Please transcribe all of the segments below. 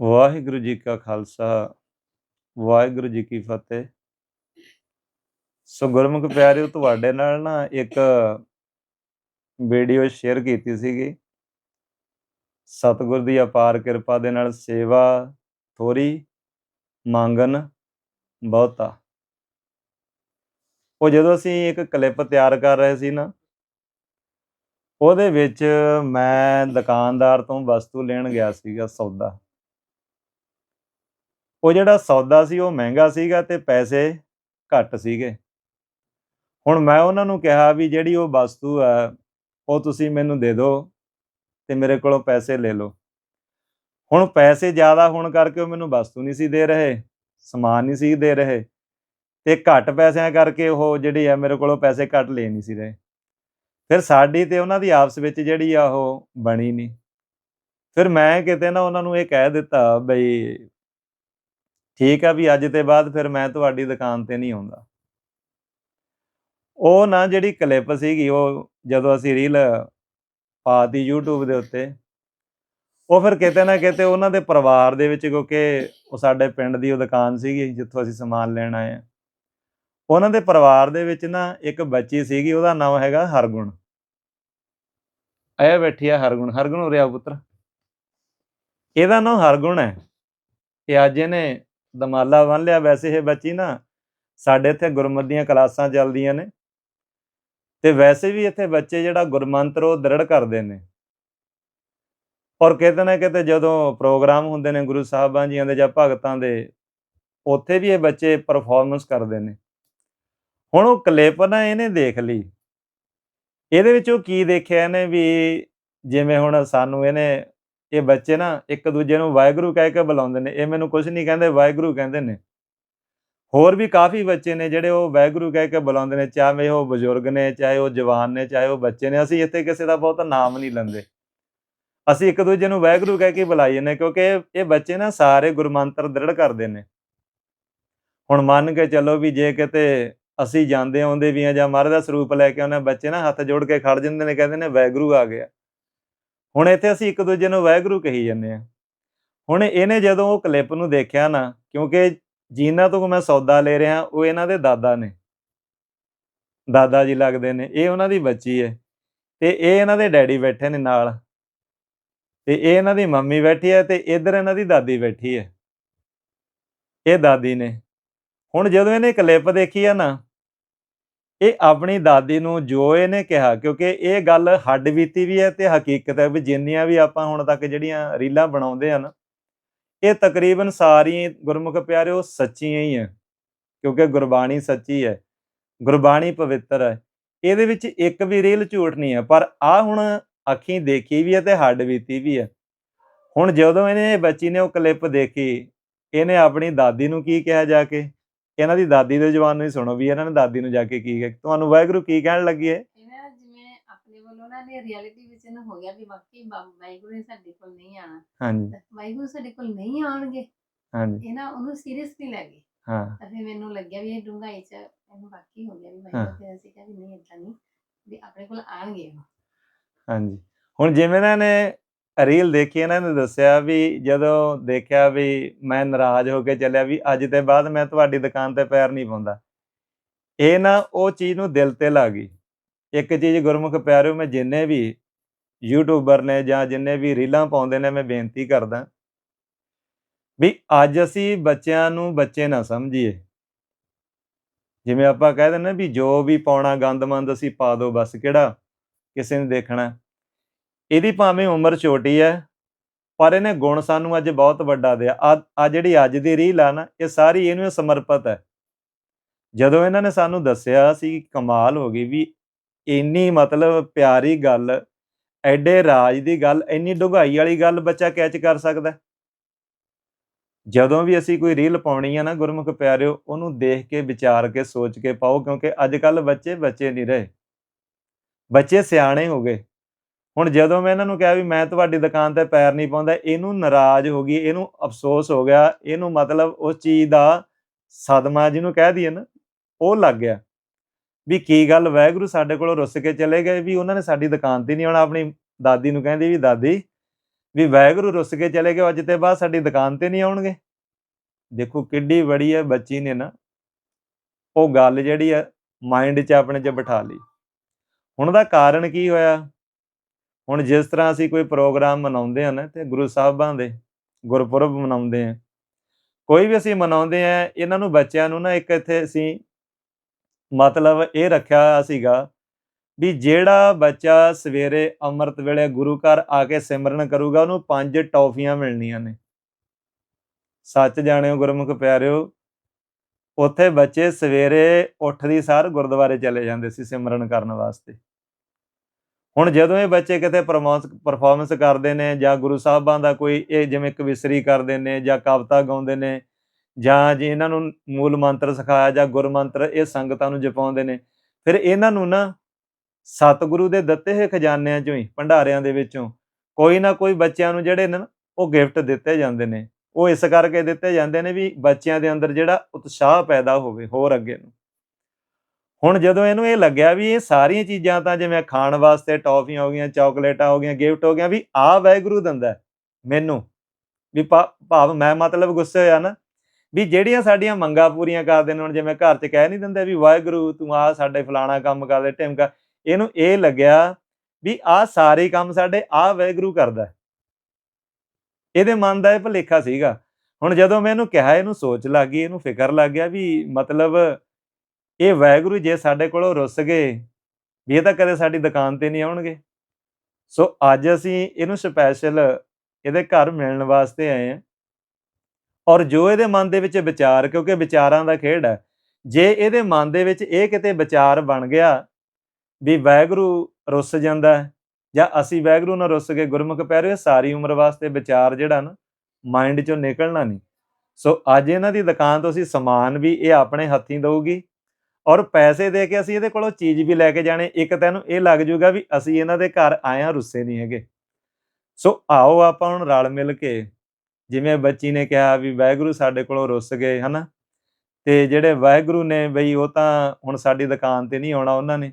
ਵਾਹਿਗੁਰੂ ਜੀ ਕਾ ਖਾਲਸਾ, ਵਾਹਿਗੁਰੂ ਜੀ ਕੀ ਫਤਿਹ। ਸੋ ਗੁਰਮੁਖ ਪਿਆਰਿਓ, ਤੁਹਾਡੇ ਨਾਲ ਨਾ ਇੱਕ ਵੀਡੀਓ ਸ਼ੇਅਰ ਕੀਤੀ ਸੀਗੀ। ਸਤਿਗੁਰ ਦੀ ਅਪਾਰ ਕਿਰਪਾ ਦੇ ਨਾਲ ਸੇਵਾ ਥੋੜੀ ਮੰਗਨ ਬਹੁਤਾ। ਉਹ ਜਦੋਂ ਅਸੀਂ ਇੱਕ ਕਲਿੱਪ ਤਿਆਰ ਕਰ ਰਹੇ ਸੀ ਨਾ, ਉਹਦੇ ਵਿੱਚ ਮੈਂ ਦੁਕਾਨਦਾਰ ਤੋਂ ਵਸਤੂ ਲੈਣ ਗਿਆ ਸੀਗਾ ਸੌਦਾ। ਉਹ ਜਿਹੜਾ ਸੌਦਾ ਸੀ, ਉਹ ਮਹਿੰਗਾ ਸੀਗਾ ਤੇ ਪੈਸੇ ਘੱਟ ਸੀਗੇ। ਹੁਣ ਮੈਂ ਉਹਨਾਂ ਨੂੰ ਕਿਹਾ ਵੀ ਜਿਹੜੀ ਉਹ ਵਸਤੂ ਹੈ, ਉਹ ਤੁਸੀਂ ਮੈਨੂੰ ਦੇ ਦਿਓ ਤੇ ਮੇਰੇ ਕੋਲੋਂ ਪੈਸੇ ਲੈ ਲਓ। ਹੁਣ ਪੈਸੇ ਜ਼ਿਆਦਾ ਹੋਣ ਕਰਕੇ ਉਹ ਮੈਨੂੰ ਵਸਤੂ ਨਹੀਂ ਸੀ ਦੇ ਰਹੇ, ਸਮਾਨ ਨਹੀਂ ਸੀ ਦੇ ਰਹੇ ਤੇ ਘੱਟ ਪੈਸਿਆਂ ਕਰਕੇ ਉਹ ਜਿਹੜੀ ਆ ਮੇਰੇ ਕੋਲੋਂ ਪੈਸੇ ਘੱਟ ਲੈ ਨਹੀਂ ਸੀ ਰਹੇ। ਫਿਰ ਸਾਡੀ ਤੇ ਉਹਨਾਂ ਦੀ ਆਪਸ ਵਿੱਚ ਜਿਹੜੀ ਆ, ਉਹ ਬਣੀ ਨਹੀਂ। ਫਿਰ ਮੈਂ ਕਿਤੇ ਨਾ ਉਹਨਾਂ ਨੂੰ ਇਹ ਕਹਿ ਦਿੱਤਾ ਬਈ ਠੀਕ ਆ ਵੀ ਅੱਜ ਤੇ ਬਾਅਦ ਫਿਰ ਮੈਂ ਤੁਹਾਡੀ ਦੁਕਾਨ ਤੇ ਨਹੀਂ ਆਉਂਦਾ। ਉਹ ਨਾ ਜਿਹੜੀ ਕਲਿੱਪ ਸੀਗੀ, ਉਹ ਜਦੋਂ ਅਸੀਂ ਰੀਲ ਪਾਤੀ YouTube ਦੇ ਉੱਤੇ, ਉਹ ਫਿਰ ਕਿਤੇ ਨਾ ਕਿਤੇ ਉਹਨਾਂ ਦੇ ਪਰਿਵਾਰ ਦੇ ਵਿੱਚ, ਕਿਉਂਕਿ ਉਹ ਸਾਡੇ ਪਿੰਡ ਦੀ ਉਹ ਦੁਕਾਨ ਸੀਗੀ, ਜਿੱਥੋਂ ਅਸੀਂ ਸਮਾਨ ਲੈਣ ਆਏ ਆ ਉਹਨਾਂ ਦੇ ਪਰਿਵਾਰ ਦੇ ਵਿੱਚ ਨਾ ਇੱਕ ਬੱਚੀ ਸੀਗੀ, ਉਹਦਾ ਨਾਮ ਹੈਗਾ ਹਰਗੁਣ। ਇਹ ਬੈਠੀ ਆ ਹਰਗੁਣ ਹਰਗੁਣ ਉਰੇ ਆ ਪੁੱਤਰ। ਇਹਦਾ ਨਾਮ ਹਰਗੁਣ ਹੈ। ਇਹ ਅੱਜ ਇਹਨੇ ਦਮਾਲਾ ਬੰਨ ਲਿਆ ਵੈਸੇ ਇਹ ਬੱਚੀ ਨਾ, ਸਾਡੇ ਇੱਥੇ ਗੁਰਮਤ ਦੀਆਂ ਕਲਾਸਾਂ ਚੱਲਦੀਆਂ ਨੇ। ਤੇ ਵੈਸੇ ਵੀ ਇੱਥੇ ਬੱਚੇ ਜਿਹੜਾ ਗੁਰਮੰਤਰ ਉਹ ਦ੍ਰਿੜ ਕਰਦੇ ਨੇ। ਔਰ ਕਿਤੇ ਨਾ ਕਿਤੇ ਜਦੋਂ ਪ੍ਰੋਗਰਾਮ ਹੁੰਦੇ ਨੇ ਗੁਰੂ ਸਾਹਿਬਾਂ ਜੀਆਂ ਦੇ ਜਾਂ ਭਗਤਾਂ ਦੇ, ਉੱਥੇ ਵੀ ਇਹ ਬੱਚੇ ਪਰਫਾਰਮੈਂਸ ਕਰਦੇ ਨੇ। ਹੁਣ ਉਹ ਕਲਿੱਪ ਨਾ ਇਹਨੇ ਦੇਖ ਲਈ। ਇਹਦੇ ਵਿੱਚ ਉਹ ਕੀ ਦੇਖਿਆ ਇਹਨੇ ਵੀ ਜਿਵੇਂ ਹੁਣ ਸਾਨੂੰ ਇਹਨੇ ਇਹ ਬੱਚੇ ਨਾ ਇੱਕ ਦੂਜੇ ਨੂੰ ਵਾਹਿਗੁਰੂ ਕਹਿ ਕੇ ਬੁਲਾਉਂਦੇ ਨੇ, ਇਹ ਮੈਨੂੰ ਕੁਝ ਨਹੀਂ ਕਹਿੰਦੇ, ਵਾਹਿਗੁਰੂ ਕਹਿੰਦੇ ਨੇ। ਹੋਰ ਵੀ ਕਾਫੀ ਬੱਚੇ ਨੇ ਜਿਹੜੇ ਉਹ ਵਾਹਿਗੁਰੂ ਕਹਿ ਕੇ ਬੁਲਾਉਂਦੇ ਨੇ, ਚਾਹੇ ਉਹ ਬਜ਼ੁਰਗ ਨੇ, ਚਾਹੇ ਉਹ ਜਵਾਨ ਨੇ, ਚਾਹੇ ਉਹ ਬੱਚੇ ਨੇ, ਅਸੀਂ ਇੱਥੇ ਕਿਸੇ ਦਾ ਬਹੁਤ ਨਾਮ ਨਹੀਂ ਲੈਂਦੇ। ਅਸੀਂ ਇੱਕ ਦੂਜੇ ਨੂੰ ਵਾਹਿਗੁਰੂ ਕਹਿ ਕੇ ਬੁਲਾਈ ਜਾਂਦੇ ਕਿਉਂਕਿ ਇਹ- ਇਹ ਬੱਚੇ ਨਾ ਸਾਰੇ ਗੁਰਮੰਤਰ ਦ੍ਰਿੜ ਕਰਦੇ ਨੇ। ਹੁਣ ਮੰਨ ਕੇ ਚੱਲੋ ਵੀ ਜੇ ਕਿਤੇ ਅਸੀਂ ਜਾਂਦੇ ਆਉਂਦੇ ਵੀ ਆ ਜਾਂ ਮਹਾਰਾਜ ਦਾ ਸਰੂਪ ਲੈ ਕੇ ਆਉਂਦੇ ਬੱਚੇ ਨਾ ਹੱਥ ਜੋੜ ਕੇ ਖੜ ਜਾਂਦੇ ਨੇ, ਕਹਿੰਦੇ ਨੇ ਵਾਹਿਗੁਰੂ ਆ ਗਿਆ। ਹੁਣ ਇੱਥੇ ਅਸੀਂ ਇੱਕ ਦੂਜੇ ਨੂੰ ਵਾਹਿਗੁਰੂ ਕਹੀ ਜਾਂਦੇ ਆ ਹੁਣ ਇਹਨੇ ਜਦੋਂ ਉਹ ਕਲਿੱਪ ਨੂੰ ਦੇਖਿਆ ਨਾ, ਕਿਉਂਕਿ ਜਿਨ੍ਹਾਂ ਤੋਂ ਮੈਂ ਸੌਦਾ ਲੈ ਰਿਹਾ, ਉਹ ਇਹਨਾਂ ਦੇ ਦਾਦਾ ਨੇ। ਦਾਦਾ ਜੀ ਲੱਗਦੇ ਨੇ, ਇਹ ਉਹਨਾਂ ਦੀ ਬੱਚੀ ਹੈ। ਤੇ ਇਹ ਇਹਨਾਂ ਦੇ ਡੈਡੀ ਬੈਠੇ ਨੇ ਨਾਲ। ਤੇ ਇਹ ਇਹਨਾਂ ਦੀ ਮੰਮੀ ਬੈਠੀ ਹੈ ਤੇ ਇੱਧਰ ਇਹਨਾਂ ਦੀ ਦਾਦੀ ਬੈਠੀ ਹੈ। ਇਹ ਦਾਦੀ ਨੇ। ਹੁਣ ਜਦੋਂ ਇਹਨੇ ਕਲਿੱਪ ਦੇਖੀ ਆ ਨਾ ਇਹ ਆਪਣੀ ਦਾਦੀ ਨੂੰ ਜੋ ਇਹਨੇ ਕਿਹਾ, ਕਿਉਂਕਿ ਇਹ ਗੱਲ ਹੱਡ ਬੀਤੀ ਵੀ ਹੈ ਤੇ ਹਕੀਕਤ ਹੈ ਵੀ ਜਿੰਨੀਆਂ ਵੀ ਆਪਾਂ ਹੁਣ ਤੱਕ ਜਿਹੜੀਆਂ ਰੀਲਾਂ ਬਣਾਉਂਦੇ ਹਨ ਇਹ ਤਕਰੀਬਨ ਸਾਰੀਆਂ ਗੁਰਮੁਖ ਪਿਆਰਿਓ ਸੱਚੀਆਂ ਹੀ ਹੈ ਕਿਉਂਕਿ ਗੁਰਬਾਣੀ ਸੱਚੀ ਹੈ, ਗੁਰਬਾਣੀ ਪਵਿੱਤਰ ਹੈ। ਇਹਦੇ ਵਿੱਚ ਇੱਕ ਵੀ ਰੀਲ ਝੂਠ ਨਹੀਂ ਹੈ, ਪਰ ਆ ਹੁਣ ਅੱਖੀਂ ਦੇਖੀ ਵੀ ਹੈ ਤੇ ਹੱਡ ਬੀਤੀ ਵੀ ਹੈ। ਹੁਣ ਜਦੋਂ ਇਹਨੇ ਬੱਚੀ ਨੇ ਉਹ ਕਲਿੱਪ ਦੇਖੀ, ਇਹਨੇ ਆਪਣੀ ਦਾਦੀ ਨੂੰ ਕੀ ਕਿਹਾ ਜਾ ਕੇ? ਇਹਨਾਂ ਦੀ ਦਾਦੀ ਦੇ ਜਵਾਨ ਨੂੰ ਹੀ ਸੁਣੋ ਵੀ ਇਹਨਾਂ ਨੇ ਦਾਦੀ ਨੂੰ ਜਾ ਕੇ ਕੀ ਕਿਹਾ। ਤੁਹਾਨੂੰ ਵਾਹਿਗੁਰੂ ਕੀ ਕਹਿਣ ਲੱਗੀ ਹੈ? ਇਹਨਾਂ ਜਿਵੇਂ ਆਪਣੇ ਵੱਲੋਂ ਨਾ ਨੇ ਰਿਐਲਿਟੀ ਵਿੱਚ ਇਹਨਾਂ ਹੋ ਗਿਆ ਵੀ ਵਾਕਈ ਬਾ- ਵਾਹਿਗੁਰੂ ਨੇ ਸਾਡੇ ਕੋਲ ਨਹੀਂ ਆਣਾ ਹਾਂਜੀ। ਵਾਹਿਗੁਰੂ ਸਾਡੇ ਕੋਲ ਨਹੀਂ ਆਉਣਗੇ। ਹਾਂਜੀ। ਇਹ ਨਾ ਉਹਨੂੰ ਸੀਰੀਅਸਲੀ ਲੈ ਗਏ। ਹਾਂ। ਤਾਂ ਫਿਰ ਮੈਨੂੰ ਲੱਗਿਆ ਵੀ ਇਹ ਡੂੰਘਾਈ ਚ ਇਹਨੂੰ ਵਾਕਈ ਹੋ ਗਿਆ ਵੀ ਹਾਂ। ਵਾਹਿਗੁਰੂ ਫਿਰ ਅਸੀਂ ਕਿਹਾ ਵੀ ਨਹੀਂ ਇਦਾਂ ਨਹੀਂ ਵੀ ਆਪਣੇ ਕੋਲ ਆਣਗੇ ਹਾਂਜੀ। ਹੁਣ ਜਿਵੇਂ ਇਹਨਾਂ ਨੇ ਰੀਲ ਦੇਖੀ ਇਹਨਾਂ ਨੇ ਦੱਸਿਆ ਵੀ ਜਦੋਂ ਦੇਖਿਆ ਵੀ ਮੈਂ ਨਾਰਾਜ਼ ਹੋ ਕੇ ਚੱਲਿਆ ਵੀ ਅੱਜ ਤੇ ਬਾਅਦ ਮੈਂ ਤੁਹਾਡੀ ਦੁਕਾਨ ਤੇ ਪੈਰ ਨਹੀਂ ਪਾਉਂਦਾ। ਇਹ ਨਾ ਉਹ ਚੀਜ਼ ਨੂੰ ਦਿਲ ਤੇ ਲਾ ਗਈ। ਇੱਕ ਚੀਜ਼ ਗੁਰਮੁਖ ਪਿਆਰਿਓ, ਮੈਂ ਜਿੰਨੇ ਵੀ ਯੂਟਿਊਬਰ ਨੇ ਜਾਂ ਜਿੰਨੇ ਵੀ ਰੀਲਾਂ ਪਾਉਂਦੇ ਨੇ, ਮੈਂ ਬੇਨਤੀ ਕਰਦਾ ਵੀ ਅੱਜ ਅਸੀਂ ਬੱਚਿਆਂ ਨੂੰ ਬੱਚੇ ਨਾ ਸਮਝੀਏ। ਜਿਵੇਂ ਆਪਾਂ ਕਹਿ ਦਿੰਦੇ ਨਾ ਵੀ ਜੋ ਵੀ ਪਾਉਣਾ ਗੰਦਮੰਦ ਅਸੀਂ ਪਾ ਦੋ ਬਸ ਕਿਹੜਾ? ਕਿਸੇ ਨੇ ਦੇਖਣਾ। ਇਹਦੀ ਭਾਵੇਂ ਉਮਰ ਛੋਟੀ ਹੈ ਪਰ ਇਹਨੇ ਗੁਣ ਸਾਨੂੰ ਅੱਜ ਬਹੁਤ ਵੱਡਾ ਦਿਆ। ਆ ਜਿਹੜੀ ਅੱਜ ਦੀ ਰੀਲ ਆ ਨਾ, ਇਹ ਸਾਰੀ ਇਹਨੂੰ ਸਮਰਪਿਤ ਹੈ ਜਦੋਂ ਇਹਨਾਂ ਨੇ ਸਾਨੂੰ ਦੱਸਿਆ ਸੀ ਕਮਾਲ ਹੋ ਗਈ ਵੀ ਇੰਨੀ ਮਤਲਬ ਪਿਆਰੀ ਗੱਲ, ਐਡੇ ਰਾਜ ਦੀ ਗੱਲ, ਇੰਨੀ ਡੁਗਾਈ ਵਾਲੀ ਗੱਲ ਬੱਚਾ ਕੈਚ ਕਰ ਸਕਦਾ। ਜਦੋਂ ਵੀ ਅਸੀਂ ਕੋਈ ਰੀਲ ਪਾਉਣੀ ਆ ਨਾ, ਗੁਰਮੁਖ ਪਿਆਰਿਓ, ਉਹਨੂੰ ਦੇਖ ਕੇ, ਵਿਚਾਰ ਕੇ, ਸੋਚ ਕੇ ਪਾਓ, ਕਿਉਂਕਿ ਅੱਜ ਕੱਲ ਬੱਚੇ ਬੱਚੇ ਨਹੀਂ ਰਹੇ। ਬੱਚੇ ਸਿਆਣੇ ਹੋ ਗਏ। ਹੁਣ ਜਦੋਂ ਮੈਂ ਇਹਨਾਂ ਨੂੰ ਕਿਹਾ ਵੀ ਮੈਂ ਤੁਹਾਡੀ ਦੁਕਾਨ ਤੇ ਪੈਰ ਨਹੀਂ ਪਾਉਂਦਾ, ਇਹਨੂੰ ਨਾਰਾਜ਼ ਹੋ ਗਈ, ਇਹਨੂੰ ਅਫਸੋਸ ਹੋ ਗਿਆ, ਇਹਨੂੰ ਮਤਲਬ ਉਸ ਚੀਜ਼ ਦਾ ਸਦਮਾ ਜਿਹਨੂੰ ਕਹਿ ਦਈਏ ਨਾ, ਉਹ ਲੱਗ ਗਿਆ। ਵੀ ਕੀ ਗੱਲ ਵਾਹਿਗੁਰੂ ਸਾਡੇ ਕੋਲੋਂ ਰੁੱਸ ਕੇ ਚਲੇ ਗਏ ਵੀ ਉਹਨਾਂ ਨੇ ਸਾਡੀ ਦੁਕਾਨ ਤੇ ਨਹੀਂ ਆਉਣਾ, ਆਪਣੀ ਦਾਦੀ ਨੂੰ ਕਹਿੰਦੀ ਵੀ ਦਾਦੀ, ਵੀ ਵਾਹਿਗੁਰੂ ਰੁੱਸ ਕੇ ਚਲੇ ਗਏ, ਅੱਜ ਤੇ ਬਾਅਦ ਸਾਡੀ ਦੁਕਾਨ ਤੇ ਨਹੀਂ ਆਉਣਗੇ। ਦੇਖੋ ਕਿੱਡੀ ਬੜੀ ਹੈ ਬੱਚੀ ਨੇ ਨਾ, ਉਹ ਗੱਲ ਜਿਹੜੀ ਹੈ ਮਾਈਂਡ 'ਚ ਆਪਣੇ 'ਚ ਬਿਠਾ ਲਈ। ਹੁਣ ਦਾ ਕਾਰਨ ਕੀ ਹੋਇਆ? ਹੁਣ ਜਿਸ ਤਰ੍ਹਾਂ ਅਸੀਂ ਕੋਈ ਪ੍ਰੋਗਰਾਮ ਮਨਾਉਂਦੇ ਹਾਂ ਨਾ, ਤੇ ਗੁਰੂ ਸਾਹਿਬਾਂ ਦੇ ਗੁਰਪੁਰਬ ਮਨਾਉਂਦੇ ਆ ਕੋਈ ਵੀ ਅਸੀਂ ਮਨਾਉਂਦੇ ਆ ਇਹਨਾਂ ਨੂੰ ਬੱਚਿਆਂ ਨੂੰ ਨਾ ਇੱਕ ਇੱਥੇ ਅਸੀਂ ਮਤਲਬ ਇਹ ਰੱਖਿਆ ਹੋਇਆ ਸੀਗਾ ਵੀ ਜਿਹੜਾ ਬੱਚਾ ਸਵੇਰੇ ਅੰਮ੍ਰਿਤ ਵੇਲੇ ਗੁਰੂ ਘਰ ਆ ਕੇ ਸਿਮਰਨ ਕਰੂਗਾ, ਉਹਨੂੰ ਪੰਜ ਟੌਫੀਆਂ ਮਿਲਣੀਆਂ ਨੇ। ਸੱਚ ਜਾਣਿਓ ਗੁਰਮੁਖ ਪਿਆਰਿਓ, ਉੱਥੇ ਬੱਚੇ ਸਵੇਰੇ ਉੱਠਦੀ ਸਾਰ ਗੁਰਦੁਆਰੇ ਚਲੇ ਜਾਂਦੇ ਸੀ ਸਿਮਰਨ ਕਰਨ ਵਾਸਤੇ। ਹੁਣ ਜਦੋਂ ਇਹ ਬੱਚੇ ਕਿਤੇ ਪਰਫਾਰਮੈਂਸ ਕਰਦੇ ਨੇ ਜਾਂ ਗੁਰੂ ਸਾਹਿਬਾਂ ਦਾ ਕੋਈ ਇਹ ਜਿਵੇਂ ਕਵਿਸਰੀ ਕਰਦੇ ਨੇ ਜਾਂ ਕਵਿਤਾ ਗਾਉਂਦੇ ਨੇ ਜਾਂ ਜੇ ਇਹਨਾਂ ਨੂੰ ਮੂਲ ਮੰਤਰ ਸਿਖਾਇਆ ਜਾਂ ਗੁਰ ਮੰਤਰ ਇਹ ਸੰਗਤਾਂ ਨੂੰ ਜਪਾਉਂਦੇ ਨੇ, ਫਿਰ ਇਹਨਾਂ ਨੂੰ ਨਾ ਸਤਿਗੁਰੂ ਦੇ ਦਿੱਤੇ ਹੋਏ ਖਜ਼ਾਨਿਆਂ ਚੋਂ ਹੀ, ਭੰਡਾਰਿਆਂ ਦੇ ਵਿੱਚੋਂ ਕੋਈ ਨਾ ਕੋਈ ਬੱਚਿਆਂ ਨੂੰ ਜਿਹੜੇ ਨੇ ਉਹ ਗਿਫਟ ਦਿੱਤੇ ਜਾਂਦੇ ਨੇ। ਉਹ ਇਸ ਕਰਕੇ ਦਿੱਤੇ ਜਾਂਦੇ ਨੇ ਵੀ ਬੱਚਿਆਂ ਦੇ ਅੰਦਰ ਜਿਹੜਾ ਉਤਸ਼ਾਹ ਪੈਦਾ ਹੋਵੇ ਹੋਰ ਅੱਗੇ ਨੂੰ। ਹੁਣ ਜਦੋਂ ਇਹਨੂੰ ਇਹ ਲੱਗਿਆ ਵੀ ਇਹ ਸਾਰੀਆਂ ਚੀਜ਼ਾਂ ਤਾਂ ਜਿਵੇਂ ਖਾਣ ਵਾਸਤੇ ਟੌਫੀਆਂ ਹੋ ਗਈਆਂ, ਚਾਕਲੇਟਾਂ ਹੋ ਗਈਆਂ, ਗਿਫਟ ਹੋ ਗਿਆ ਵੀ ਆ ਵਾਹਿਗੁਰੂ ਦਿੰਦਾ ਮੈਨੂੰ। ਵੀ ਭਾ- ਭਾਵ ਮੈਂ ਮਤਲਬ ਗੁੱਸੇ ਹੋਇਆ ਨਾ, ਵੀ ਜਿਹੜੀਆਂ ਸਾਡੀਆਂ ਮੰਗਾਂ ਪੂਰੀਆਂ ਕਰਦੇ ਨੇ, ਹੁਣ ਜਿਵੇਂ ਘਰ 'ਚ ਕਹਿ ਨਹੀਂ ਦਿੰਦੇ ਵੀ ਵਾਹਿਗੁਰੂ ਤੂੰ ਆ ਸਾਡੇ ਫਲਾਣਾ ਕੰਮ ਕਰ ਦੇ ਢਿਮਕਾ ਇਹਨੂੰ ਇਹ ਲੱਗਿਆ ਵੀ ਆ ਸਾਰੇ ਕੰਮ ਸਾਡੇ ਆ ਵਾਹਿਗੁਰੂ ਕਰਦਾ ਇਹਦੇ ਮਨ ਦਾ ਇਹ ਭੁਲੇਖਾ ਸੀਗਾ। ਹੁਣ ਜਦੋਂ ਮੈਂ ਇਹਨੂੰ ਕਿਹਾ, ਇਹਨੂੰ ਸੋਚ ਲੱਗ ਗਈ, ਇਹਨੂੰ ਫਿਕਰ ਲੱਗ ਗਿਆ ਵੀ ਮਤਲਬ ਇਹ ਵਾਹਿਗੁਰੂ ਜੇ ਸਾਡੇ ਕੋਲੋਂ ਰੁੱਸ ਗਏ, ਵੀ ਇਹ ਤਾਂ ਕਦੇ ਸਾਡੀ ਦੁਕਾਨ ਤੇ ਨਹੀਂ ਆਉਣਗੇ। ਸੋ ਅੱਜ ਅਸੀਂ ਇਹਨੂੰ ਸਪੈਸ਼ਲ ਇਹਦੇ ਘਰ ਮਿਲਣ ਵਾਸਤੇ ਆਏ ਆ ਔਰ ਜੋ ਇਹਦੇ ਮਨ ਦੇ ਵਿੱਚ ਵਿਚਾਰ, ਕਿਉਂਕਿ ਵਿਚਾਰਾਂ ਦਾ ਖੇਡ ਹੈ, ਜੇ ਇਹਦੇ ਮਨ ਦੇ ਵਿੱਚ ਇਹ ਕਿਤੇ ਵਿਚਾਰ ਬਣ ਗਿਆ ਵੀ ਵਾਹਿਗੁਰੂ ਰੁੱਸ ਜਾਂਦਾ ਜਾਂ ਅਸੀਂ ਵਾਹਿਗੁਰੂ ਨਾਲ ਰੁੱਸ ਕੇ ਗੁਰਮੁਖ ਪੈ ਰਹੇ ਸਾਰੀ ਉਮਰ ਵਾਸਤੇ ਵਿਚਾਰ ਜਿਹੜਾ ਨਾ ਮਾਈਂਡ ਚੋਂ ਨਿਕਲਣਾ ਨਹੀਂ। ਸੋ ਅੱਜ ਇਹਨਾਂ ਦੀ ਦੁਕਾਨ ਤੋਂ ਅਸੀਂ ਸਮਾਨ ਵੀ ਇਹ ਆਪਣੇ ਹੱਥੀਂ ਦਊਗੀ। ਔਰ ਪੈਸੇ ਦੇ ਕੇ ਅਸੀਂ ਇਹਦੇ ਕੋਲੋਂ ਚੀਜ਼ ਵੀ ਲੈ ਕੇ ਜਾਣੇ। ਇੱਕ ਤੈਨੂੰ ਇਹ ਲੱਗ ਜੂਗਾ ਵੀ ਅਸੀਂ ਇਹਨਾਂ ਦੇ ਘਰ ਆਇਆ ਰੁੱਸੇ ਨਹੀਂ ਹੈਗੇ। ਸੋ ਆਓ ਆਪਾਂ ਹੁਣ ਰਲ ਮਿਲ ਕੇ, ਜਿਵੇਂ ਬੱਚੀ ਨੇ ਕਿਹਾ ਵੀ ਵਾਹਿਗੁਰੂ ਸਾਡੇ ਕੋਲੋਂ ਰੁੱਸ ਗਏ, ਹਨਾ? ਤੇ ਜਿਹੜੇ ਵਾਹਿਗੁਰੂ ਨੇ ਬਈ ਉਹ ਤਾਂ ਹੁਣ ਸਾਡੀ ਦੁਕਾਨ ਤੇ ਨਹੀਂ ਆਉਣਾ ਉਹਨਾਂ ਨੇ।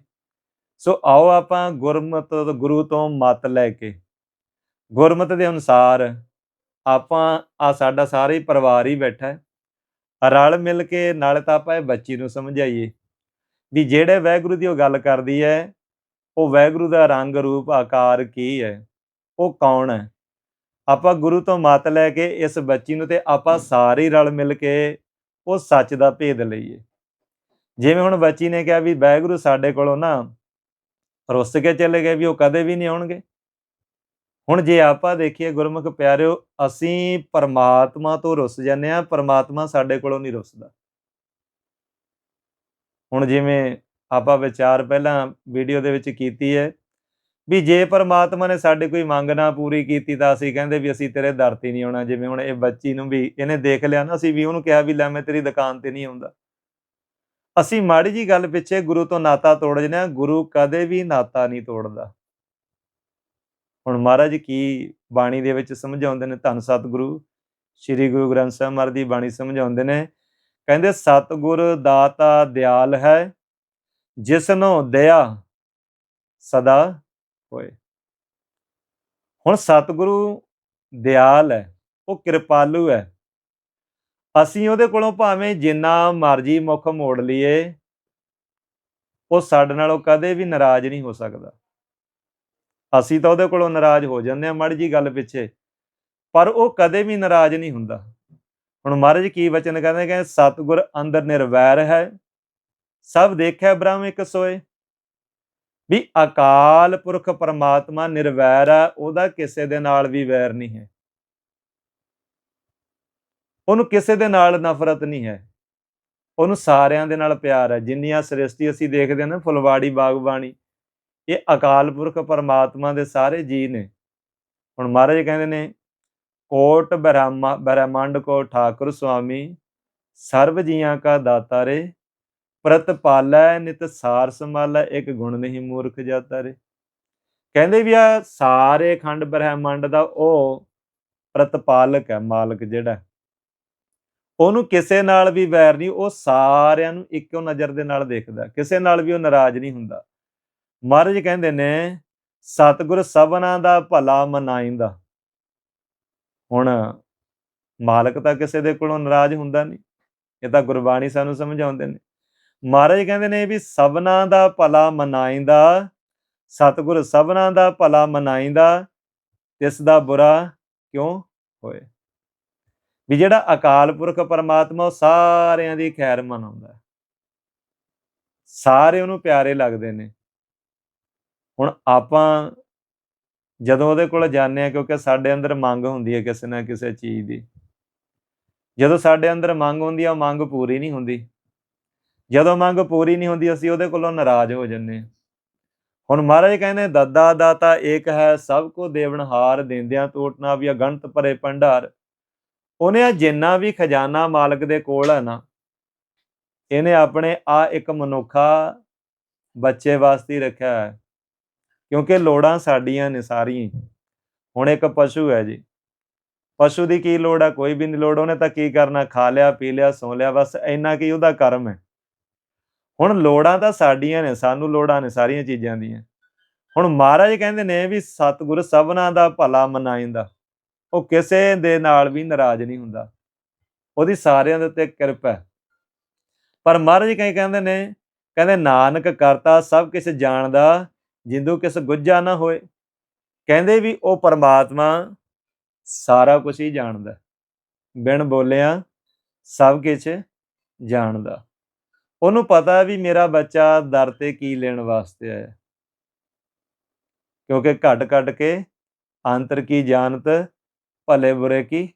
ਸੋ ਆਓ ਆਪਾਂ ਗੁਰਮਤ, ਗੁਰੂ ਤੋਂ ਮਤ ਲੈ ਕੇ। ਗੁਰਮਤ ਦੇ ਅਨੁਸਾਰ ਆਪਾਂ, ਆ ਸਾਡਾ ਸਾਰੇ ਪਰਿਵਾਰ ਹੀ ਬੈਠਾ ਹੈ। ਰਲ ਮਿਲ ਕੇ ਨਾਲੇ ਤਾਂ ਆਪਾਂ ਇਹ ਬੱਚੀ ਨੂੰ ਸਮਝਾਈਏ। ਵੀ ਜਿਹੜੇ ਵਾਹਿਗੁਰੂ ਦੀ ਉਹ ਗੱਲ ਕਰਦੀ ਹੈ, ਉਹ ਵਾਹਿਗੁਰੂ ਦਾ ਰੰਗ ਰੂਪ, ਆਕਾਰ ਕੀ ਹੈ? ਉਹ ਕੌਣ ਹੈ? ਆਪਾਂ ਗੁਰੂ ਤੋਂ ਮਤ ਲੈ ਕੇ ਇਸ ਬੱਚੀ ਨੂੰ ਤੇ ਆਪਾਂ ਸਾਰੇ ਰਲ ਮਿਲ ਕੇ ਉਹ ਸੱਚ ਦਾ ਭੇਦ ਲਈਏ। ਜਿਵੇਂ ਹੁਣ ਬੱਚੀ ਨੇ ਕਿਹਾ ਵੀ ਵਾਹਿਗੁਰੂ ਸਾਡੇ ਕੋਲੋਂ ਨਾ ਰੁੱਸ ਕੇ ਚਲੇ ਗਏ ਵੀ ਉਹ ਕਦੇ ਵੀ ਨਹੀਂ ਆਉਣਗੇ। ਹੁਣ ਜੇ ਆਪਾਂ ਦੇਖੀਏ ਗੁਰਮੁਖ ਪਿਆਰਿਓ, ਅਸੀਂ ਪਰਮਾਤਮਾ ਤੋਂ ਰੁੱਸ ਜਾਂਦੇ ਆ ਪਰਮਾਤਮਾ ਸਾਡੇ ਕੋਲੋਂ ਨਹੀਂ ਰੁੱਸਦਾ। ਹੁਣ ਜਿਵੇਂ ਆਪਾਂ ਵਿਚਾਰ ਪਹਿਲਾਂ ਵੀਡੀਓ ਦੇ ਵਿੱਚ ਕੀਤੀ ਹੈ ਵੀ ਜੇ ਪਰਮਾਤਮਾ ਨੇ ਸਾਡੇ ਕੋਈ ਮੰਗ ਨਾ ਪੂਰੀ ਕੀਤੀ ਤਾਂ ਅਸੀਂ ਕਹਿੰਦੇ ਵੀ ਅਸੀਂ ਤੇਰੇ ਦਰ ਤੇ ਨਹੀਂ ਆਉਣਾ, ਜਿਵੇਂ ਹੁਣ ਇਹ ਬੱਚੀ ਨੂੰ ਵੀ ਇਹਨੇ ਦੇਖ ਲਿਆ ਨਾ, ਅਸੀਂ ਵੀ ਉਹਨੂੰ ਕਿਹਾ ਵੀ ਲੈ ਮੈਂ ਤੇਰੀ ਦੁਕਾਨ ਤੇ ਨਹੀਂ ਆਉਂਦਾ। ਅਸੀਂ ਮਾੜੀ ਜੀ ਗੱਲ ਪਿੱਛੇ ਗੁਰੂ ਤੋਂ ਨਾਤਾ ਤੋੜ ਜਨੇ ਆ ਗੁਰੂ ਕਦੇ ਵੀ ਨਾਤਾ ਨਹੀਂ ਤੋੜਦਾ। ਹੁਣ ਮਹਾਰਾਜ ਕੀ ਬਾਣੀ ਦੇ ਵਿੱਚ ਸਮਝਾਉਂਦੇ ਨੇ, ਧੰਨ ਸਤਿਗੁਰੂ, ਸ੍ਰੀ ਗੁਰੂ ਗ੍ਰੰਥ ਸਾਹਿਬ ਮਹਾਰਾਜ ਦੀ ਬਾਣੀ ਸਮਝਾਉਂਦੇ ਨੇ ਕਹਿੰਦੇ, ਸਤਿਗੁਰ ਦਾਤਾ ਦਿਆਲ ਹੈ, ਜਿਸਨੋਂ ਦਇਆ ਸਦਾ ਹੋਏ। ਹੁਣ ਸਤਿਗੁਰੂ ਦਿਆਲ ਹੈ, ਉਹ ਕਿਰਪਾਲੂ ਹੈ। ਅਸੀਂ ਉਹਦੇ ਕੋਲੋਂ ਭਾਵੇਂ ਜਿੰਨਾ ਮਰਜ਼ੀ ਮੁਖ ਮੋੜ ਲਈਏ, ਉਹ ਸਾਡੇ ਨਾਲੋਂ ਕਦੇ ਵੀ ਨਾਰਾਜ਼ ਨਹੀਂ ਹੋ ਸਕਦਾ। ਅਸੀਂ ਤਾਂ ਉਹਦੇ ਕੋਲੋਂ ਨਾਰਾਜ਼ ਹੋ ਜਾਂਦੇ ਆ ਮਾੜੀ ਜੀ ਗੱਲ ਪਿੱਛੇ, ਪਰ ਉਹ ਕਦੇ ਵੀ ਨਾਰਾਜ਼ ਨਹੀਂ ਹੁੰਦਾ। ਹੁਣ ਮਹਾਰਾਜ ਕੀ ਵਚਨ ਕਹਿੰਦੇ ਕਿ ਸਤਿਗੁਰ ਅੰਦਰ ਨਿਰਵੈਰ ਹੈ, ਸਭ ਦੇਖਿਆ ਬ੍ਰਹਮ ਇੱਕ ਸੋਏ। ਵੀ ਅਕਾਲ ਪੁਰਖ ਪਰਮਾਤਮਾ ਨਿਰਵੈਰ ਹੈ, ਉਹਦਾ ਕਿਸੇ ਦੇ ਨਾਲ ਵੀ ਵੈਰ ਨਹੀਂ ਹੈ। ਉਹਨੂੰ ਕਿਸੇ ਦੇ ਨਾਲ ਨਫ਼ਰਤ ਨਹੀਂ ਹੈ। ਉਹਨੂੰ ਸਾਰਿਆਂ ਦੇ ਨਾਲ ਪਿਆਰ ਹੈ। ਜਿੰਨੀਆਂ ਸ੍ਰਿਸ਼ਟੀ ਅਸੀਂ ਦੇਖਦੇ ਹਾਂ ਫੁਲਵਾੜੀ ਬਾਗਬਾਣੀ ਇਹ ਅਕਾਲ ਪੁਰਖ ਪਰਮਾਤਮਾ ਦੇ ਸਾਰੇ ਜੀ ਨੇ। ਹੁਣ ਮਹਾਰਾਜ ਕਹਿੰਦੇ ਨੇ ਕੋਟ ਬ੍ਰਹਮਾ, ਬ੍ਰਹਮੰਡ ਕੋ ਠਾਕੁਰ ਸੁਆਮੀ, ਸਰਬ ਜੀਆਂ ਕਾ ਦਾਤਾ ਰੇ ਪ੍ਰਤਪਾਲੈ ਨਿਤ ਸਾਰ ਸੰਭਾਲੈ, ਇੱਕ ਗੁਣ ਨਹੀਂ ਮੂਰਖ ਜਾਤਾ ਰੇ। ਕਹਿੰਦੇ ਵੀ ਆ ਸਾਰੇ ਖੰਡ ਬ੍ਰਹਮੰਡ ਦਾ ਉਹ ਪ੍ਰਤਪਾਲਕ ਹੈ, ਮਾਲਕ ਜਿਹੜਾ ਉਹਨੂੰ ਕਿਸੇ ਨਾਲ ਵੀ ਵੈਰ ਨਹੀਂ, ਉਹ ਸਾਰਿਆਂ ਨੂੰ ਇੱਕੋ ਨਜ਼ਰ ਦੇ ਨਾਲ ਦੇਖਦਾ ਕਿਸੇ ਨਾਲ ਵੀ ਉਹ ਨਾਰਾਜ਼ ਨਹੀਂ ਹੁੰਦਾ। ਮਹਾਰਾਜ ਕਹਿੰਦੇ ਨੇ, ਸਤਿਗੁਰ ਸਭਨਾ ਦਾ ਭਲਾ ਮਨਾਇੰਦਾ ਹੁਣ ਮਾਲਕ ਤਾਂ ਕਿਸੇ ਦੇ ਕੋਲੋਂ ਨਾਰਾਜ਼ ਹੁੰਦਾ ਨਹੀਂ, ਇਹ ਤਾਂ ਗੁਰਬਾਣੀ ਸਾਨੂੰ ਸਮਝਾਉਂਦੇ ਨੇ। ਮਹਾਰਾਜ ਕਹਿੰਦੇ ਨੇ ਵੀ ਸਭਨਾ ਦਾ ਭਲਾ ਮਨਾਇਂਦਾ ਸਤਿਗੁਰ ਸਭਨਾ ਦਾ ਭਲਾ ਮਨਾਇਂਦਾ ਤਿਸ ਦਾ ਬੁਰਾ ਕਿਉਂ ਹੋਏ? ਵੀ ਜਿਹੜਾ ਅਕਾਲ ਪੁਰਖ ਪਰਮਾਤਮਾ, ਉਹ ਸਾਰਿਆਂ ਦੀ ਖੈਰ ਮਨਾਉਂਦਾ ਸਾਰੇ ਉਹਨੂੰ ਪਿਆਰੇ ਲੱਗਦੇ ਨੇ। ਹੁਣ ਆਪਾਂ ਜਦੋਂ ਉਹਦੇ ਕੋਲ ਜਾਂਦੇ ਆ ਕਿਉਂਕਿ ਸਾਡੇ ਅੰਦਰ ਮੰਗ ਹੁੰਦੀ ਹੈ ਕਿਸੇ ਨਾ ਕਿਸੇ ਚੀਜ਼ ਦੀ। ਜਦੋਂ ਸਾਡੇ ਅੰਦਰ ਮੰਗ ਹੁੰਦੀ ਆ, ਉਹ ਮੰਗ ਪੂਰੀ ਨਹੀਂ ਹੁੰਦੀ। ਜਦੋਂ ਮੰਗ ਪੂਰੀ ਨਹੀਂ ਹੁੰਦੀ, ਅਸੀਂ ਉਹਦੇ ਕੋਲੋਂ ਨਾਰਾਜ਼ ਹੋ ਜੰਨੇ ਹੁਣ ਮਹਾਰਾਜ ਕਹਿੰਦੇ, ਦੱਦਾ, ਦਾਤਾ, ਏਕ ਹੈ, ਸਭ ਕੋ ਦੇਵਨਹਾਰ ਦਿੰਦਿਆਂ ਟੋਟਨਾ ਵੀ ਅਗੰਤ ਭਰੇ ਭੰਡਾਰ। ਉਹਨੇ ਆ ਜਿੰਨਾ ਵੀ ਖਜ਼ਾਨਾ ਮਾਲਕ ਦੇ ਕੋਲ ਹੈ ਨਾ, ਇਹਨੇ ਆਪਣੇ ਆ ਇੱਕ ਮਨੁੱਖਾ ਬੱਚੇ ਵਾਸਤੇ ਰੱਖਿਆ ਹੈ ਕਿਉਂਕਿ ਲੋੜਾਂ ਸਾਡੀਆਂ ਨੇ ਸਾਰੀਆਂ ਹੁਣ ਇੱਕ ਪਸ਼ੂ ਹੈ ਜੀ। ਪਸ਼ੂ ਦੀ ਕੀ ਲੋੜ ਹੈ ਕੋਈ ਵੀ ਨਹੀਂ ਲੋੜ, ਉਹਨੇ ਤਾਂ ਕੀ ਕਰਨਾ? ਖਾ ਲਿਆ, ਪੀ ਲਿਆ, ਸੌ ਲਿਆ, ਬਸ ਇੰਨਾ ਕੀ ਉਹਦਾ ਕਰਮ ਹੈ। ਹੁਣ ਲੋੜਾਂ ਤਾਂ ਸਾਡੀਆਂ ਨੇ, ਸਾਨੂੰ ਲੋੜਾਂ ਨੇ ਸਾਰੀਆਂ ਚੀਜ਼ਾਂ ਦੀਆਂ। ਹੁਣ ਮਹਾਰਾਜ ਕਹਿੰਦੇ ਨੇ ਵੀ ਸਤਿਗੁਰ ਸਭਨਾ ਦਾ ਭਲਾ ਮਨਾਇਂਦਾ। ਉਹ ਕਿਸੇ ਦੇ ਨਾਲ ਵੀ ਨਾਰਾਜ਼ ਨਹੀਂ ਹੁੰਦਾ। ਉਹਦੀ ਸਾਰਿਆਂ ਦੇ ਉੱਤੇ ਕਿਰਪਾ ਹੈ। ਪਰ ਮਹਾਰਾਜ ਕਈ ਕਹਿੰਦੇ ਨੇ, ਕਹਿੰਦੇ ਨਾਨਕ ਕਰਤਾ, ਸਭ ਕੁਝ ਜਾਣਦਾ ਜਿੰਦੂ ਕਿਸ ਗੁੱਜਾ ਨਾ ਹੋਏ। ਕਹਿੰਦੇ ਵੀ ਉਹ ਪਰਮਾਤਮਾ ਸਾਰਾ ਕੁਝ ਹੀ ਜਾਣਦਾ। ਹੈ। ਬਿਨ ਬੋਲਿਆ ਸਭ ਕੁਝ ਜਾਣਦਾ। ਉਹਨੂੰ ਪਤਾ ਵੀ ਮੇਰਾ ਬੱਚਾ ਦਰ ਤੇ ਕੀ ਲੈਣ ਵਾਸਤੇ ਆਇਆ। ਕਿਉਂਕਿ ਘਟ ਘਟ ਕੇ ਅੰਤਰ ਕੀ ਜਾਣਤ, ਭਲੇ ਬੁਰੇ ਕੀ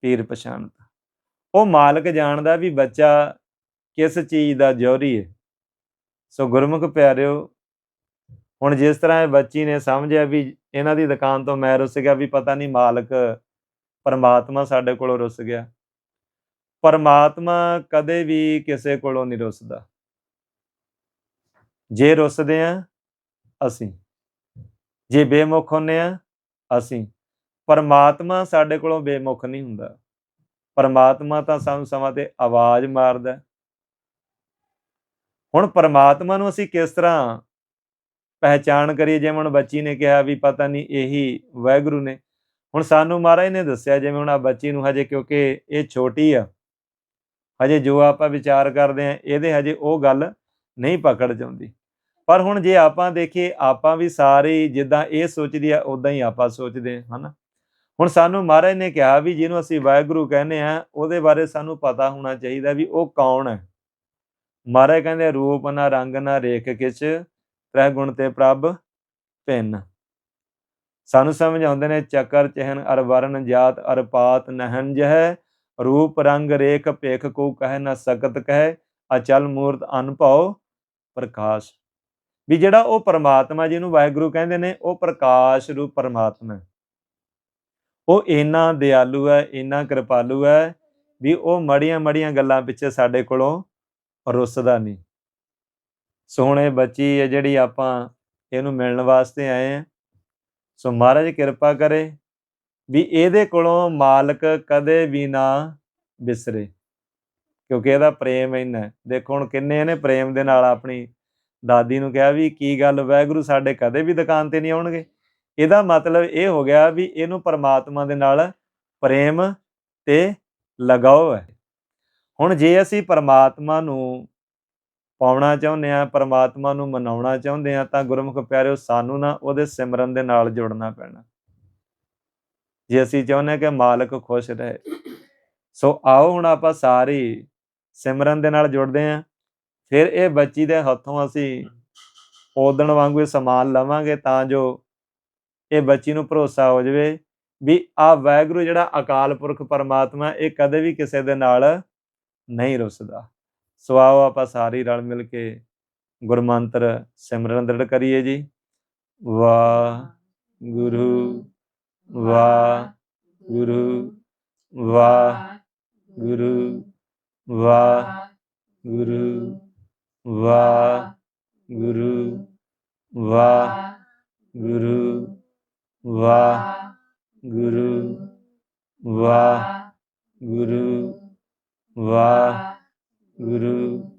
ਪੀਰ ਪਛਾਣਤ। ਉਹ ਮਾਲਕ ਜਾਣਦਾ ਵੀ ਬੱਚਾ ਕਿਸ ਚੀਜ਼ ਦਾ ਜੋਹਰੀ ਹੈ ਸੋ ਗੁਰਮੁਖ ਪਿਆਰਿਓ ਹੁਣ ਜਿਸ ਤਰ੍ਹਾਂ ਇਹ ਬੱਚੀ ਨੇ ਸਮਝਿਆ ਵੀ ਇਹਨਾਂ ਦੀ ਦੁਕਾਨ ਤੋਂ ਮੈਂ ਰੁੱਸ ਗਿਆ ਵੀ ਪਤਾ ਨਹੀਂ ਮਾਲਕ ਪਰਮਾਤਮਾ ਸਾਡੇ ਕੋਲੋਂ ਰੁੱਸ ਗਿਆ। ਪਰਮਾਤਮਾ ਕਦੇ ਵੀ ਕਿਸੇ ਕੋਲੋਂ ਨਹੀਂ ਰੁੱਸਦਾ। ਜੇ ਰੁੱਸਦੇ ਆ ਅਸੀਂ। ਜੇ ਬੇਮੁਖ ਹੁੰਨੇ ਆ ਅਸੀਂ। ਪਰਮਾਤਮਾ ਸਾਡੇ ਕੋਲੋਂ ਬੇਮੁਖ ਨਹੀਂ ਹੁੰਦਾ। ਪਰਮਾਤਮਾ ਤਾਂ ਸਾਨੂੰ ਸਮਾਂ ਤੇ ਆਵਾਜ਼ ਮਾਰਦਾ। ਹੁਣ ਪਰਮਾਤਮਾ ਨੂੰ ਅਸੀਂ ਕਿਸ ਤਰ੍ਹਾਂ ਪਹਿਚਾਣ ਕਰੀਏ, ਜਿਵੇਂ ਹੁਣ ਬੱਚੀ ਨੇ ਕਿਹਾ ਵੀ ਪਤਾ ਨਹੀਂ ਇਹੀ ਵਾਹਿਗੁਰੂ ਨੇ। ਹੁਣ ਸਾਨੂੰ ਮਹਾਰਾਜ ਨੇ ਦੱਸਿਆ, ਜਿਵੇਂ ਹੁਣ ਆ ਬੱਚੀ ਨੂੰ ਹਜੇ ਕਿਉਂਕਿ ਇਹ ਛੋਟੀ ਆ, ਹਜੇ ਜੋ ਆਪਾਂ ਵਿਚਾਰ ਕਰਦੇ ਆ ਇਹਦੇ ਹਜੇ ਉਹ ਗੱਲ ਨਹੀਂ ਪਕੜ ਜਾਂਦੀ। ਪਰ ਹੁਣ ਜੇ ਆਪਾਂ ਦੇਖੀਏ, ਆਪਾਂ ਵੀ ਸਾਰੇ ਜਿੱਦਾਂ ਇਹ ਸੋਚਦੀ ਆ ਉਦਾਂ ਹੀ ਆਪਾਂ ਸੋਚਦੇ ਹਾਂ, ਹਨਾ। ਹੁਣ ਸਾਨੂੰ ਮਹਾਰਾਜ ਨੇ ਕਿਹਾ ਵੀ ਜਿਹਨੂੰ ਅਸੀਂ ਵਾਹਿਗੁਰੂ ਕਹਿੰਦੇ ਆ ਉਹਦੇ ਬਾਰੇ ਸਾਨੂੰ ਪਤਾ ਹੋਣਾ ਚਾਹੀਦਾ ਵੀ ਉਹ ਕੌਣ ਹੈ। ਮਹਾਰਾਜ ਕਹਿੰਦੇ ਰੂਪ ਨਾ ਰੰਗ ਨਾ ਰੇਖ ਕਿਛ ਤ੍ਰੈ ਗੁਣ ਤੇ ਪ੍ਰਭ ਭਿੰਨ। ਸਾਨੂੰ ਸਮਝ ਆਉਂਦੇ ਨੇ, ਚੱਕਰ ਚਹਿਨ ਅਰ ਵਰਨ ਜਾਤ ਅਰ ਪਾਤ ਨਹਨ ਜਹ, ਰੂਪ ਰੰਗ ਰੇਖ ਭੇਖ ਕੋ ਕਹਿ ਨਾ ਸਕਤ ਕਹਿ, ਅਚਲ ਮੂਰਤ ਅਨਭਉ ਪ੍ਰਕਾਸ਼। ਵੀ ਜਿਹੜਾ ਉਹ ਪਰਮਾਤਮਾ ਜਿਹਨੂੰ ਵਾਹਿਗੁਰੂ ਕਹਿੰਦੇ ਨੇ, ਉਹ ਪ੍ਰਕਾਸ਼ ਰੂਪ ਪਰਮਾਤਮਾ ਉਹ ਇੰਨਾ ਦਿਆਲੂ ਹੈ, ਇੰਨਾ ਕਿਰਪਾਲੂ ਹੈ, ਵੀ ਉਹ ਮੜੀਆਂ ਮੜੀਆਂ ਗੱਲਾਂ ਪਿੱਛੇ ਸਾਡੇ ਕੋਲੋਂ ਰੁੱਸਦਾ ਨਹੀਂ। ਸੋਹਣੇ ਬੱਚੀ ਹੈ ਜਿਹੜੀ ਆਪਾਂ ਇਹਨੂੰ ਮਿਲਣ ਵਾਸਤੇ ਆਏ ਆ ਸੋ ਮਹਾਰਾਜ ਕਿਰਪਾ ਕਰੇ ਵੀ ਇਹਦੇ ਕੋਲੋਂ ਮਾਲਕ ਕਦੇ ਵੀ ਨਾ ਵਿਸਰੇ ਕਿਉਂਕਿ ਇਹਦਾ ਪ੍ਰੇਮ ਇੰਨਾ ਦੇਖੋ ਹੁਣ ਕਿੰਨੇ ਇਹਨੇ ਪ੍ਰੇਮ ਦੇ ਨਾਲ ਆਪਣੀ ਦਾਦੀ ਨੂੰ ਕਿਹਾ ਵੀ ਕੀ ਗੱਲ ਵਾਹਿਗੁਰੂ ਸਾਡੇ ਕਦੇ ਵੀ ਦੁਕਾਨ ਤੇ ਨਹੀਂ ਆਉਣਗੇ। ਇਹਦਾ ਮਤਲਬ ਇਹ ਹੋ ਗਿਆ ਵੀ ਇਹਨੂੰ ਪਰਮਾਤਮਾ ਦੇ ਨਾਲ ਪ੍ਰੇਮ ਤੇ ਲਗਾਓ ਹੈ। ਹੁਣ ਜੇ ਅਸੀਂ ਪਰਮਾਤਮਾ ਨੂੰ ਪਾਉਣਾ ਚਾਹੁੰਦੇ ਆ ਪਰਮਾਤਮਾ ਨੂੰ ਮਨਾਉਣਾ ਚਾਹੁੰਦੇ ਆ ਤਾਂ ਗੁਰਮੁਖ ਪਿਆਰਿਓ, ਸਾਨੂੰ ਨਾ ਉਹਦੇ ਸਿਮਰਨ ਦੇ ਨਾਲ ਜੁੜਨਾ ਪੈਣਾ। ਜੇ ਅਸੀਂ ਚਾਹੁੰਦੇ ਹਾਂ ਕਿ ਮਾਲਕ ਖੁਸ਼ ਰਹੇ, ਸੋ ਆਓ ਹੁਣ ਆਪਾਂ ਸਾਰੇ ਸਿਮਰਨ ਦੇ ਨਾਲ ਜੁੜਦੇ ਆ ਫਿਰ ਇਹ ਬੱਚੀ ਦੇ ਹੱਥੋਂ ਅਸੀਂ ਉਦਣ ਵਾਂਗੂ ਇਹ ਸਮਾਨ ਲਵਾਂਗੇ ਤਾਂ ਜੋ ਇਹ ਬੱਚੀ ਨੂੰ ਭਰੋਸਾ ਹੋ ਜਾਵੇ ਵੀ ਆ ਵਾਹਿਗੁਰੂ ਜਿਹੜਾ ਅਕਾਲ ਪੁਰਖ ਪਰਮਾਤਮਾ, ਇਹ ਕਦੇ ਵੀ ਕਿਸੇ ਦੇ ਨਾਲ ਨਹੀਂ ਰੁੱਸਦਾ। ਸੋ ਆਓ ਆਪਾਂ ਸਾਰੇ ਰਲ ਮਿਲ ਕੇ ਗੁਰਮੰਤਰ ਸਿਮਰਨ ਦ੍ਰਿੜ ਕਰੀਏ ਜੀ। ਵਾ ਗੁਰੂ ਵਾ ਗੁਰੂ ਵਾ ਗੁਰੂ ਵਾਹ ਗੁਰੂ ਵਾਹ ਗੁਰੂ ਵਾ ਗੁਰੂ ਵਾ ਗੁਰੂ ਵਾ ਗੁਰੂ 売る